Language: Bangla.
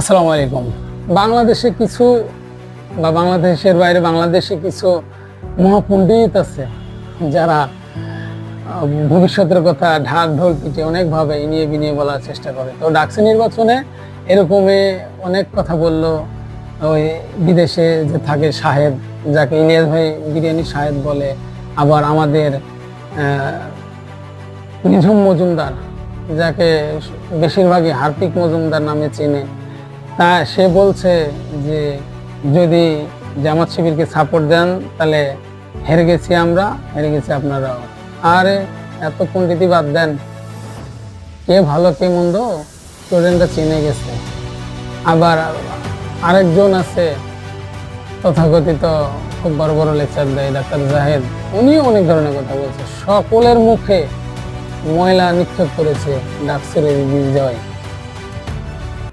আসসালামু আলাইকুম। বাংলাদেশে কিছু বা বাংলাদেশের বাইরে বাংলাদেশে কিছু মহাপণ্ডিত আছে যারা ভবিষ্যতের কথা ঢাক ঢোল পিটে অনেকভাবে ইনিয়ে বিনিয়ে বলার চেষ্টা করে। তো ডাকসি নির্বাচনে এরকমই অনেক কথা বলল ওই বিদেশে যে থাকে সাহেব যাকে ইলিয়াস ভাই বিরিয়ানি সাহেব বলে, আবার আমাদের নিঝুম মজুমদার, যাকে বেশিরভাগই হার্পিক মজুমদার নামে চেনে। তা সে বলছে যে, যদি জামাত শিবিরকে সাপোর্ট দেন, তাহলে হেরে গেছি আমরা, হেরে গেছি আপনারাও। আরে এত পণ্ডিতি বাদ দেন, কে ভালো, কে মন্দ, স্টুডেন্টরা চিনে গেছে। আবার আরেকজন আছে, তথাকথিত খুব বড় বড় লেকচার দেয়, ডাক্তার জাহেদ। উনিও অনেক ধরনের কথা বলছে। সকলের মুখে ময়লা নিক্ষেপ করেছে ডাক্তারের বিজয়